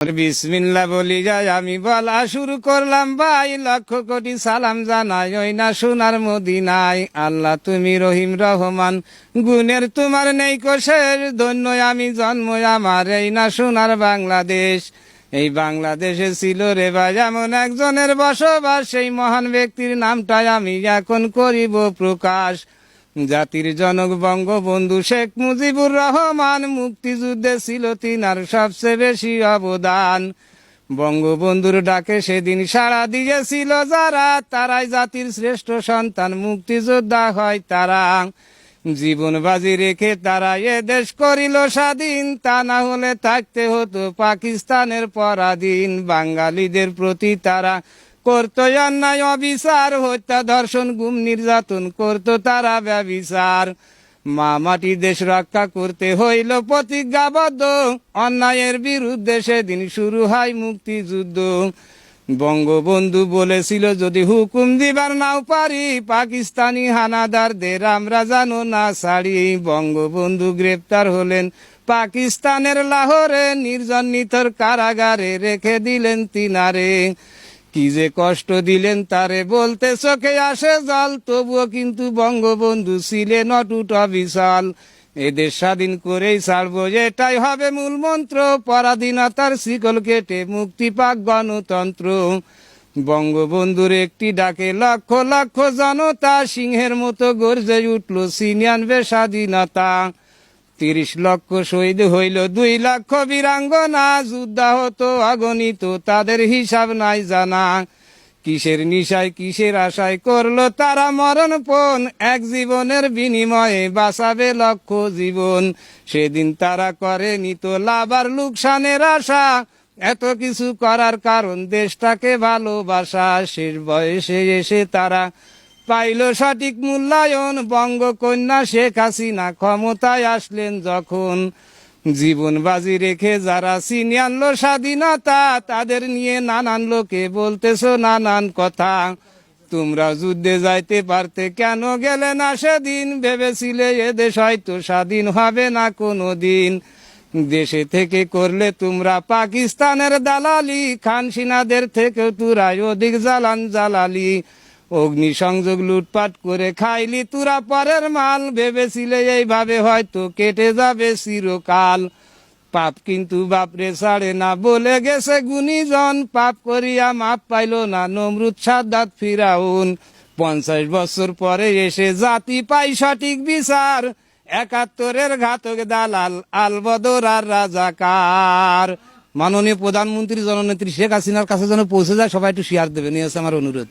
বিসমিল্লা বলি যায়, আমি বলা শুরু করলাম, ভাই, লক্ষ কোটি সালাম জানাই, ওই না সোনার মদিনায়। আল্লাহ তুমি রহিম রহমান, গুণের তোমার নেই কোষের ধন্য আমি জন্ম আমার, এই না সোনার বাংলাদেশ। এই বাংলাদেশে ছিল রে ভাই, এমন একজনের বসবাস, সেই মহান ব্যক্তির নামটাই আমি এখন করিব প্রকাশ। জাতির জনক বঙ্গবন্ধু শেখ মুজিবুর রহমান, মুক্তিযুদ্ধে ছিল তিনার সবচেয়ে বেশি অবদান। বঙ্গবন্ধুর ডাকে সেদিন সাড়া দিয়েছিল যারা, তারাই জাতির শ্রেষ্ঠ সন্তান, মুক্তিযোদ্ধা হয় তারা। জীবন বাজি রেখে তারা এ দেশ করিল স্বাধীন, তা না হলে থাকতে হতো পাকিস্তানের পরাধীন। বাঙালিদের প্রতি তারা করতো অন্যায়, অবিচার, হত্যা, ধর্ষণ, গুম, নির্যাতন করতো তারা ব্যবিচার। মা মাটি দেশ রক্ষা করতে হইল প্রতিজ্ঞাবদ্ধ। অন্যায়ের বিরুদ্ধে সেদিন শুরু হয় মুক্তিযুদ্ধ। বঙ্গবন্ধু বলেছিল, যদি হুকুম দিবার নাও পারি, পাকিস্তানি হানাদারদের আমরা জানো না ছাড়ি। বঙ্গবন্ধু গ্রেপ্তার হলেন পাকিস্তানের লাহোরে নির্জন নিথর কারাগারে রেখে দিলেন তিনারে। কি যে কষ্ট দিলেন তারে বলতে চোখে আসে জল, তবুও কিন্তু বঙ্গবন্ধু ছিলেন অটুট বিশাল এদের স্বাধীন করেই ছাড়বো, এটাই হবে মূল মন্ত্র। পরাধীনতার শিকল কেটে মুক্তি পাক গণতন্ত্র। বঙ্গবন্ধুর একটি ডাকে লক্ষ লক্ষ জনতা সিংহের মতো গর্জে উঠল ছিনিয়ে আনবে স্বাধীনতা তিরিশ লক্ষ শহীদ হইল, দুই লক্ষ বীরাঙ্গনা যুদ্ধা হতো অগণিত তাদের হিসাব নাই জানা। কিসের নিশায়, কিসের আশায় করল তারা মরণ পণ? এক জীবনের বিনিময়ে বাঁচাবে লক্ষ জীবন। সেদিন তারা করে নিত লাভার লোকসানের আশা। এত কিছু করার কারণ দেশটাকে ভালোবাসা। শেষ বয়সে এসে তারা পাইল সঠিক মূল্যায়ন, বঙ্গকন্যা শেখ হাসিনা ক্ষমতায় আসলেন যখন। জীবন বাজি রেখে যারা চিনি আনলো স্বাধীনতা, তাদের নিয়ে নানান লোকে বলতেছো নানান কথা। তোমরা যুদ্ধে যাইতে পারতে, কেন গেলে না সেদিন? ভেবেছিলে এদেশ হয়তো স্বাধীন হবে না কোনো দিন দেশে থেকে করলে তোমরা পাকিস্তানের দালালি, খান সিনাদের থেকে তুরাই অধিক জ্বালান জালালি অগ্নি সংযোগ লুটপাট করে খাইলি তুরা পরের মাল। ভেবেছিলে এইভাবে হয়তো কেটে যাবে চিরকাল। পাপ কিন্তু বাপরে ছাড়ে না, বলে গেছে গুণীজন। পাপ করিয়া মাপ পাইল না, নমরুদ সাদ্দাত ফিরাউন। পঞ্চাশ বছর পরে এসে জাতি পাই সঠিক বিচার। একাত্তরের ঘাতক দালাল আলবদর আর রাজাকার। মাননীয় প্রধানমন্ত্রী জননেত্রী শেখ হাসিনার কাছে যেন পৌঁছে যায়, সবাই একটু শেয়ার এই হচ্ছে আমার অনুরোধ।